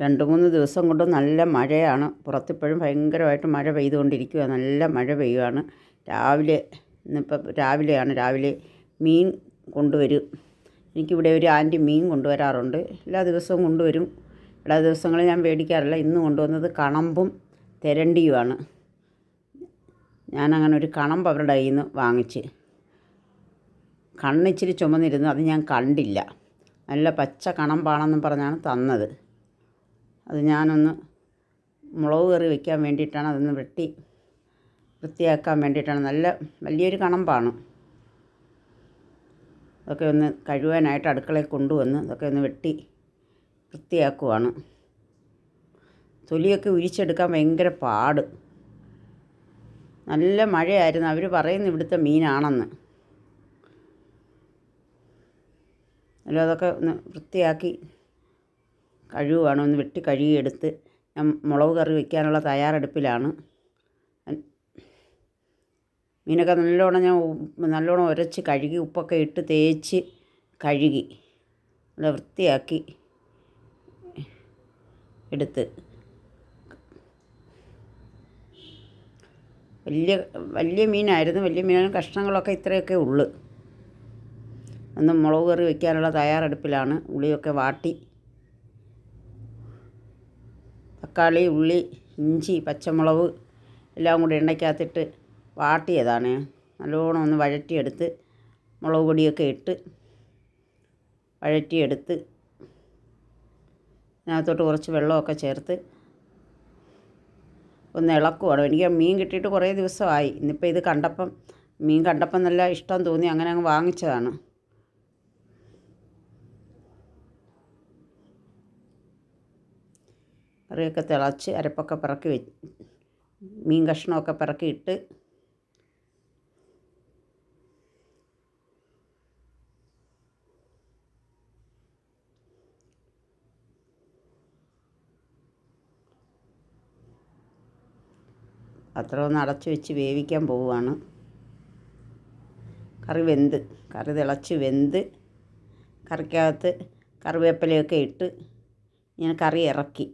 രണ്ട് മൂന്ന് ദിവസം കൊണ്ട് നല്ല മഴയാണ്. പുറത്തിപ്പോഴും ഭയങ്കരമായിട്ട് മഴ പെയ്തുകൊണ്ടിരിക്കുക നല്ല മഴ പെയ്യുകയാണ് രാവിലെ ഇന്നിപ്പം രാവിലെയാണ്. രാവിലെ മീൻ കൊണ്ടുവരും. എനിക്കിവിടെ ഒരു ആന്റി മീൻ കൊണ്ടുവരാറുണ്ട്. എല്ലാ ദിവസവും കൊണ്ടുവരും. എല്ലാ ദിവസങ്ങളും ഞാൻ മേടിക്കാറില്ല. ഇന്ന് കൊണ്ടുവന്നത് കണമ്പും തെരണ്ടിയുമാണ്. ഞാനങ്ങനെ ഒരു കണമ്പ് അവരുടെ കയ്യിൽ നിന്ന് വാങ്ങിച്ച് കണ്ണിച്ചിരി ചുമന്നിരുന്നു. അത് ഞാൻ കണ്ടില്ല. നല്ല പച്ച കണമ്പാണെന്നും പറഞ്ഞാണ് തന്നത്. അത് ഞാനൊന്ന് മുളക് കറി വയ്ക്കാൻ വേണ്ടിയിട്ടാണ് അതൊന്ന് വെട്ടി വൃത്തിയാക്കാൻ വേണ്ടിയിട്ടാണ്. നല്ല വലിയൊരു കണമ്പാണ്. അതൊക്കെ ഒന്ന് കഴുകാനായിട്ട് അടുക്കളയിൽ കൊണ്ടുവന്ന് അതൊക്കെ ഒന്ന് വെട്ടി വൃത്തിയാക്കുവാണ്. തൊലിയൊക്കെ ഉരിച്ചെടുക്കാൻ ഭയങ്കര പാട്. നല്ല മഴയായിരുന്നു. അവർ പറയുന്നു ഇവിടുത്തെ മീനാണെന്ന്. അല്ല അതൊക്കെ ഒന്ന് വൃത്തിയാക്കി കഴുകുവാണ് ഒന്ന് വെട്ടി കഴുകിയെടുത്ത് ഞാൻ മുളക് കറി വയ്ക്കാനുള്ള തയ്യാറെടുപ്പിലാണ്. മീനൊക്കെ നല്ലോണം ഞാൻ നല്ലോണം ഉരച്ച് കഴുകി ഉപ്പൊക്കെ ഇട്ട് തേച്ച് കഴുകി. നല്ല വൃത്തിയാക്കി എടുത്ത്. വലിയ വലിയ മീനായിരുന്നു. വലിയ മീനാണ് കഷ്ണങ്ങളൊക്കെ ഇത്രയൊക്കെ ഉള്ളു. ഒന്ന് മുളക് കറി വയ്ക്കാനുള്ള തയ്യാറെടുപ്പിലാണ്. ഉള്ളിയൊക്കെ വാട്ടി. തക്കാളി ഉള്ളി ഇഞ്ചി പച്ചമുളക് എല്ലാം കൂടി എണ്ണയ്ക്കകത്തിട്ട് വാട്ടിയതാണ്. നല്ലോണം ഒന്ന് വഴറ്റിയെടുത്ത് മുളക് പൊടിയൊക്കെ ഇട്ട് വഴറ്റിയെടുത്ത് അതിനകത്തോട്ട് കുറച്ച് വെള്ളമൊക്കെ ചേർത്ത് ഒന്ന് ഇളക്കുവാണ്. എനിക്ക് മീൻ കിട്ടിയിട്ട് കുറേ ദിവസമായി. ഇന്നിപ്പോൾ ഇത് കണ്ടപ്പം മീൻ കണ്ടപ്പം നല്ല ഇഷ്ടം തോന്നി. അങ്ങനെ അങ്ങ് വാങ്ങിച്ചതാണ്. കറിയൊക്കെ തിളച്ച് അരപ്പൊക്കെ പിറക്കി വെ മീൻ കഷ്ണമൊക്കെ പിറക്കി ഇട്ട് അത്ര ഒന്ന് അടച്ചു വെച്ച് വേവിക്കാൻ പോവുകയാണ്. കറി വെന്ത് കറി തിളച്ച് വെന്ത് കറിക്കകത്ത് കറിവേപ്പിലയൊക്കെ ഇട്ട് ഞാൻ കറി ഇറക്കി.